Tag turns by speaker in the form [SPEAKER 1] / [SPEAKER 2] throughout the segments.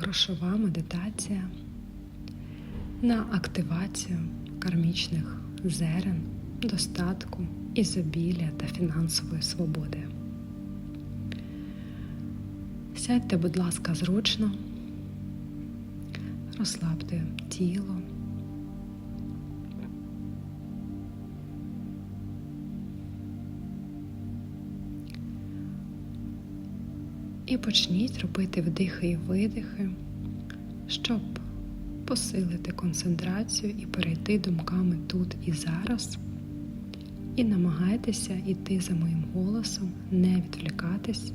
[SPEAKER 1] грошова медитація на активацію кармічних зерен, достатку, ізобілля та фінансової свободи. Сядьте, будь ласка, зручно, розслабте тіло. І почніть робити вдихи і видихи, щоб посилити концентрацію і перейти думками тут і зараз. І намагайтеся йти за моїм голосом, не відвлікатись.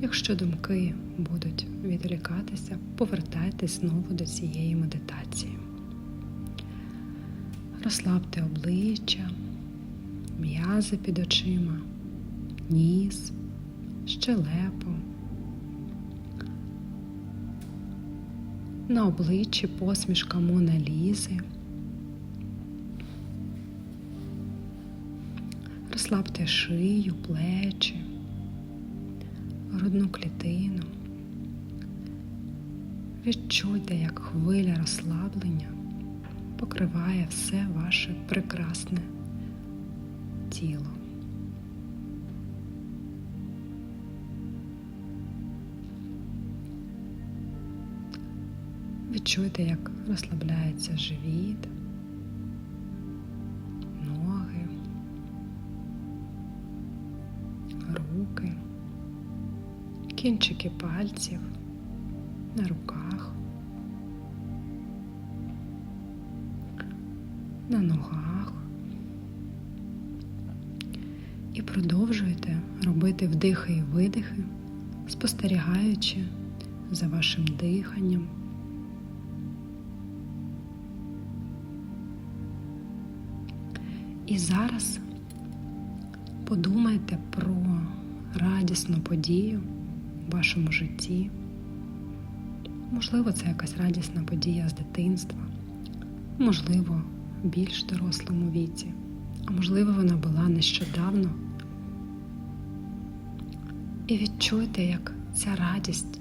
[SPEAKER 1] Якщо думки будуть відвлікатися, повертайтесь знову до цієї медитації. Розслабте обличчя, м'язи під очима, ніс, щелепу. На обличчі посмішка Мона Лізи. Розслабте шию, плечі, грудну клітину. Відчуйте, як хвиля розслаблення покриває все ваше прекрасне тіло. Відчуйте, як розслабляється живіт, ноги, руки, кінчики пальців на руках, на ногах. І продовжуйте робити вдихи і видихи, спостерігаючи за вашим диханням. І зараз подумайте про радісну подію в вашому житті. Можливо, це якась радісна подія з дитинства, можливо, в більш дорослому віці, а можливо, вона була нещодавно. І відчуйте, як ця радість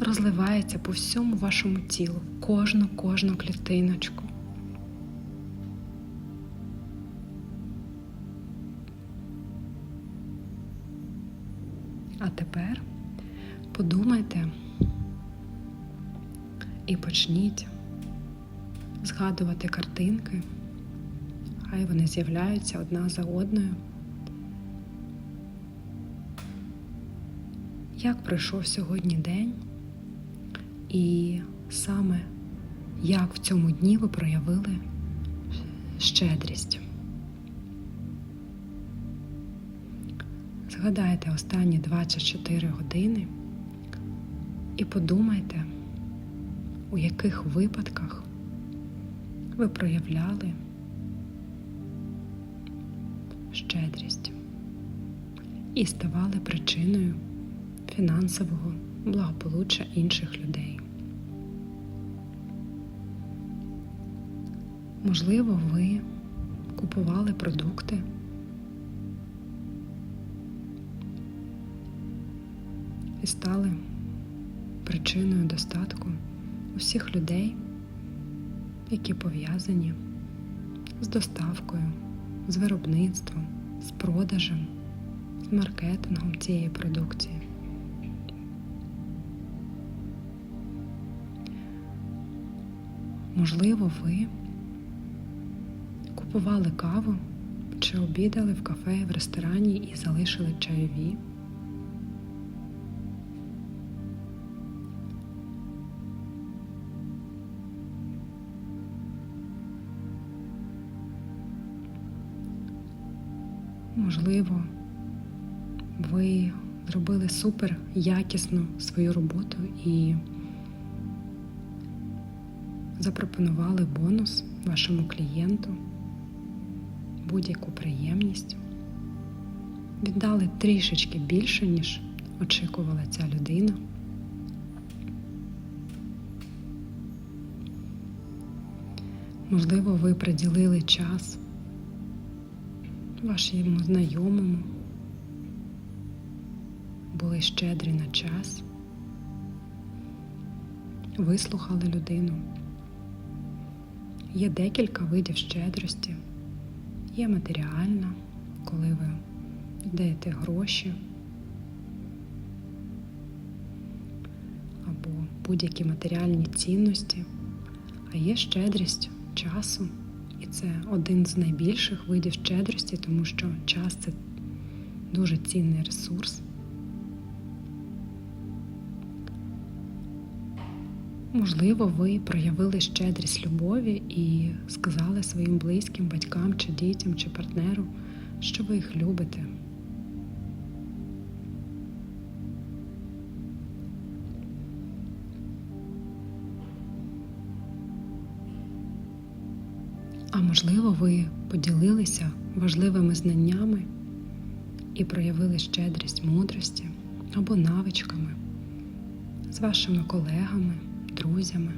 [SPEAKER 1] розливається по всьому вашому тілу, кожну кожну клітиночку. Тепер подумайте і почніть згадувати картинки, хай вони з'являються одна за одною. Як пройшов сьогодні день, і саме як в цьому дні ви проявили щедрість. Згадайте останні 24 години і подумайте, у яких випадках ви проявляли щедрість і ставали причиною фінансового благополуччя інших людей. Можливо, ви купували продукти. І стали причиною достатку усіх людей, які пов'язані з доставкою, з виробництвом, з продажем, з маркетингом цієї продукції. Можливо, ви купували каву чи обідали в кафе в ресторані і залишили чайові. Можливо, ви зробили супер якісну свою роботу і запропонували бонус вашому клієнту, будь-яку приємність, віддали трішечки більше, ніж очікувала ця людина. Можливо, ви приділили час вашому знайомому, були щедрі на час. вислухали людину. Є декілька видів щедрості. Є матеріальна, коли ви даєте гроші або будь-які матеріальні цінності, а є щедрість часу. І це один з найбільших видів щедрості, тому що час це дуже цінний ресурс. Можливо, ви проявили щедрість любові і сказали своїм близьким, батькам чи дітям, чи партнеру, що ви їх любите. Можливо, ви поділилися важливими знаннями і проявили щедрість мудрості або навичками з вашими колегами, друзями.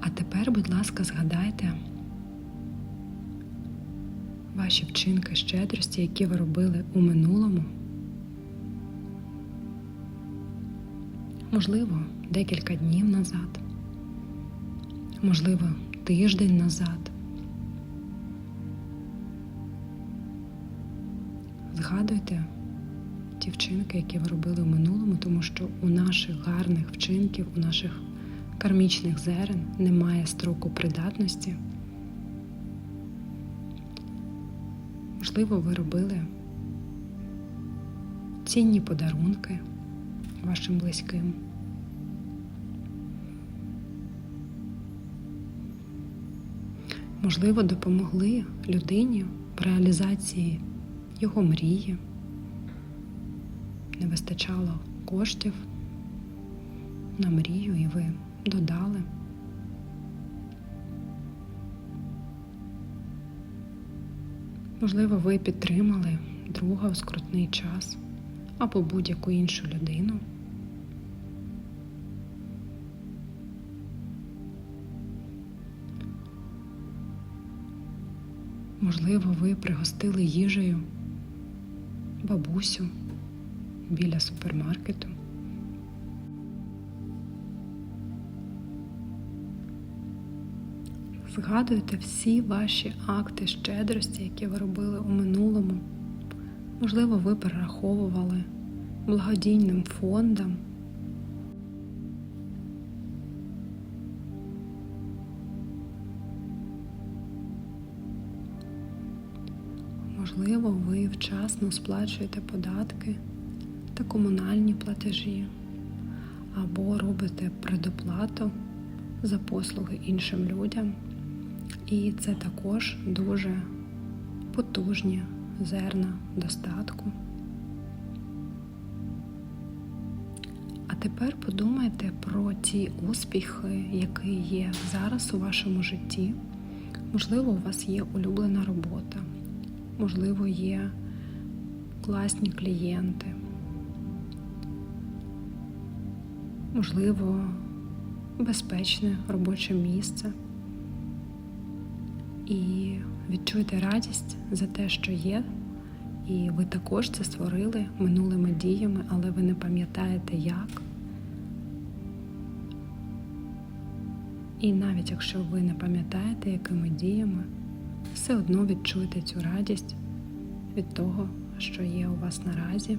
[SPEAKER 1] А тепер, будь ласка, згадайте ваші вчинки щедрості, які ви робили у минулому. Можливо, декілька днів назад, можливо, тиждень назад. Згадуйте ті вчинки, які ви робили в минулому, тому що у наших гарних вчинків, у наших кармічних зерен немає строку придатності. Можливо, ви робили цінні подарунки вашим близьким. Можливо, допомогли людині в реалізації його мрії. Не вистачало коштів на мрію, і ви додали. Можливо, ви підтримали друга у скрутний час або будь-яку іншу людину. Можливо, ви пригостили їжею бабусю біля супермаркету. Згадуйте всі ваші акти щедрості, які ви робили у минулому. Можливо, ви перераховували благодійним фондам. Можливо, ви вчасно сплачуєте податки та комунальні платежі, або робите предоплату за послуги іншим людям. І це також дуже потужні зерна достатку. А тепер подумайте про ті успіхи, які є зараз у вашому житті. Можливо, у вас є улюблена робота, можливо, є класні клієнти, можливо, безпечне робоче місце. І відчуйте радість за те, що є, і ви також це створили минулими діями, але ви не пам'ятаєте як. І навіть якщо ви не пам'ятаєте, якими діями, все одно відчуйте цю радість від того, що є у вас наразі.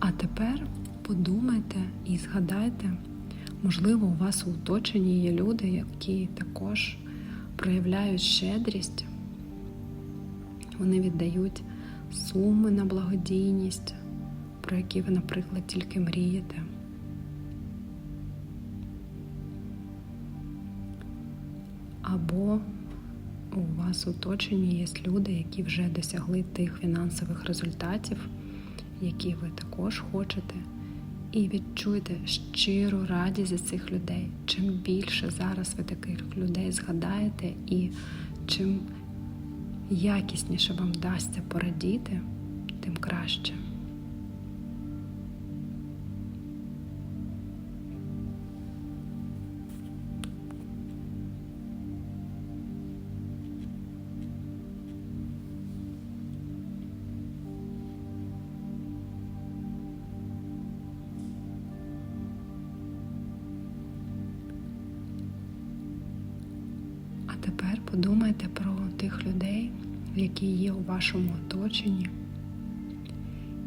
[SPEAKER 1] А тепер подумайте і згадайте, можливо, у вас у оточенні є люди, які також проявляють щедрість. Вони віддають суми на благодійність, про які ви, наприклад, тільки мрієте. Або у вас у оточенні є люди, які вже досягли тих фінансових результатів, які ви також хочете. І відчуйте щиру радість за цих людей. Чим більше зараз ви таких людей згадаєте, і чим якісніше вам вдасться порадіти, тим краще. Подумайте про тих людей, які є у вашому оточенні,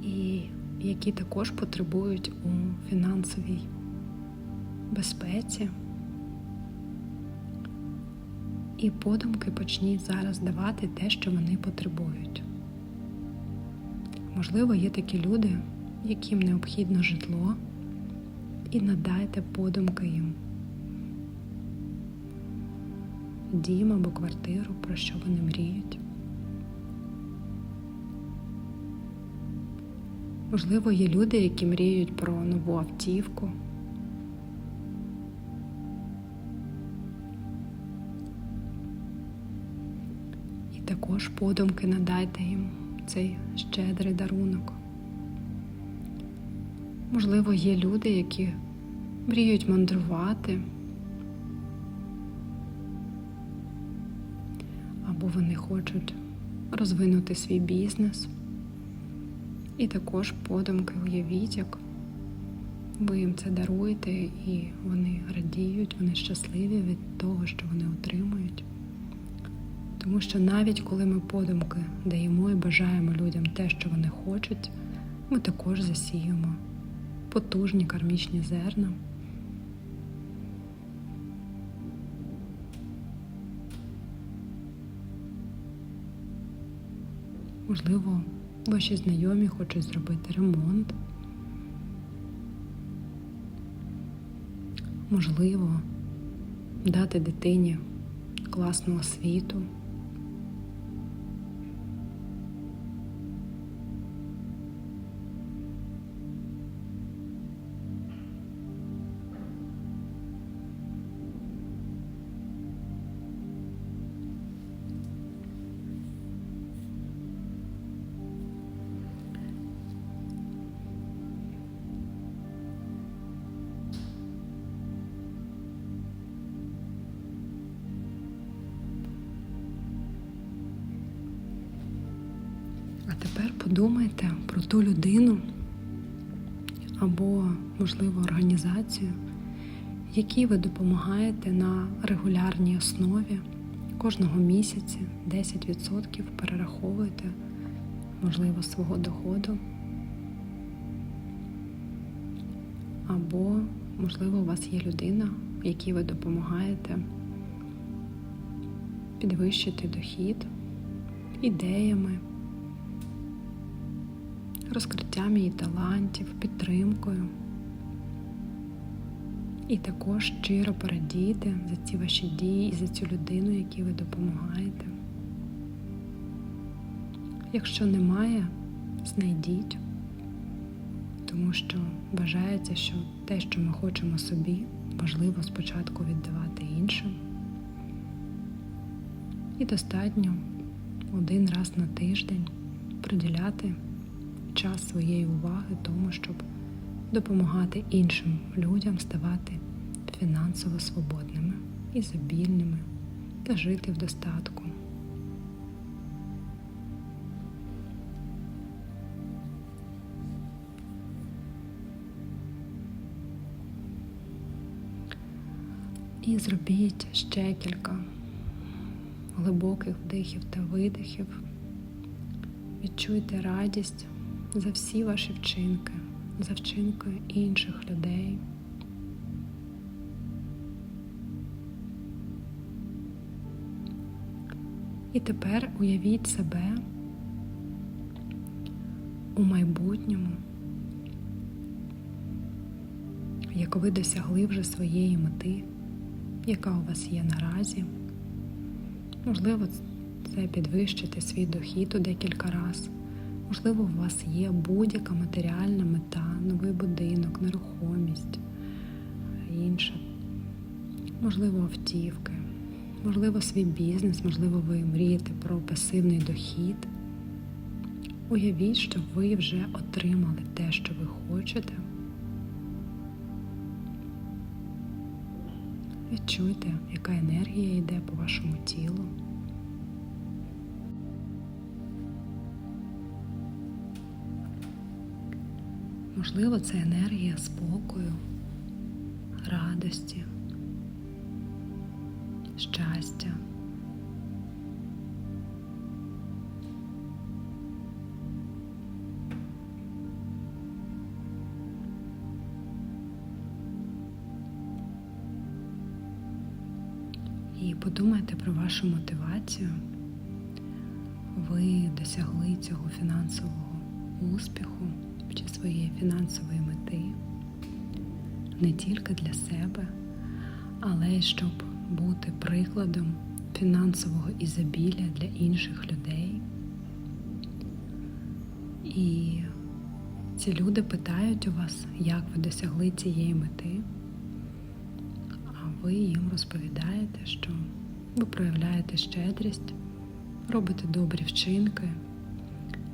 [SPEAKER 1] і які також потребують у фінансовій безпеці. І подумки почніть зараз давати те, що вони потребують. Можливо, є такі люди, яким необхідно житло, і надайте подумки їм дім або квартиру, про що вони мріють. Можливо, є люди, які мріють про нову автівку. І також подумки надайте їм цей щедрий дарунок. Можливо, є люди, які мріють мандрувати, або вони хочуть розвинути свій бізнес. І також подумки уявіть, як ви їм це даруєте, і вони радіють, вони щасливі від того, що вони отримують. Тому що навіть коли ми подумки даємо і бажаємо людям те, що вони хочуть, ми також засіємо потужні кармічні зерна. Можливо, ваші знайомі хочуть зробити ремонт. Можливо, дати дитині класну освіту. Подумайте про ту людину або, можливо, організацію, якій ви допомагаєте на регулярній основі кожного місяця 10% перераховуєте, можливо, свого доходу. Або, можливо, у вас є людина, якій ви допомагаєте підвищити дохід ідеями, розкриттям її талантів, підтримкою. І також щиро порадійте за ці ваші дії і за цю людину, якій ви допомагаєте. Якщо немає, знайдіть, тому що вважається, що те, що ми хочемо собі, важливо спочатку віддавати іншим. І достатньо один раз на тиждень приділяти час своєї уваги тому, щоб допомагати іншим людям ставати фінансово свободними, ізобільними та жити в достатку. І зробіть ще кілька глибоких вдихів та видихів. Відчуйте радість за всі ваші вчинки, за вчинки інших людей. І тепер уявіть себе у майбутньому, як ви досягли вже своєї мети, яка у вас є наразі. Можливо, це підвищити свій дохід у декілька разів. Можливо, у вас є будь-яка матеріальна мета, новий будинок, нерухомість, інше. Можливо, автівки, можливо, свій бізнес, можливо, ви мрієте про пасивний дохід. Уявіть, що ви вже отримали те, що ви хочете. Відчуйте, яка енергія йде по вашому тілу. Можливо, це енергія спокою, радості, щастя. І подумайте про вашу мотивацію. Ви досягли цього фінансового успіху чи своєї фінансової мети. Не тільки для себе, але й щоб бути прикладом фінансового ізобілля для інших людей. І ці люди питають у вас, як ви досягли цієї мети, а ви їм розповідаєте, що ви проявляєте щедрість, робите добрі вчинки,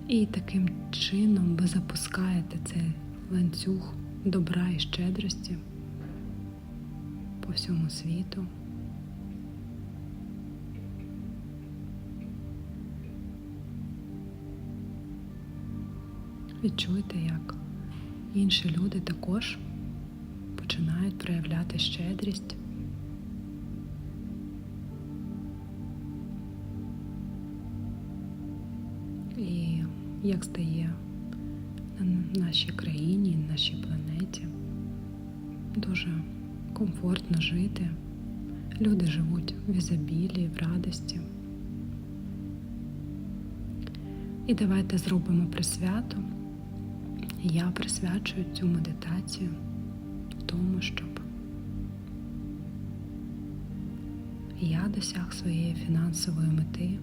[SPEAKER 1] і таким чином ви запускаєте цей ланцюг добра і щедрості по всьому світу. Відчуйте, як інші люди також починають проявляти щедрість. Як стає на нашій країні, на нашій планеті дуже комфортно жити. Люди живуть в ізобілії, в радості. І давайте зробимо присвяту. Я присвячую цю медитацію тому, щоб я досяг своєї фінансової мети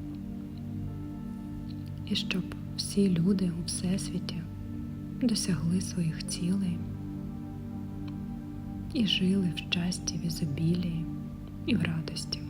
[SPEAKER 1] і щоб всі люди у всесвіті досягли своїх цілей і жили в щасті, в ізобілії і в радості.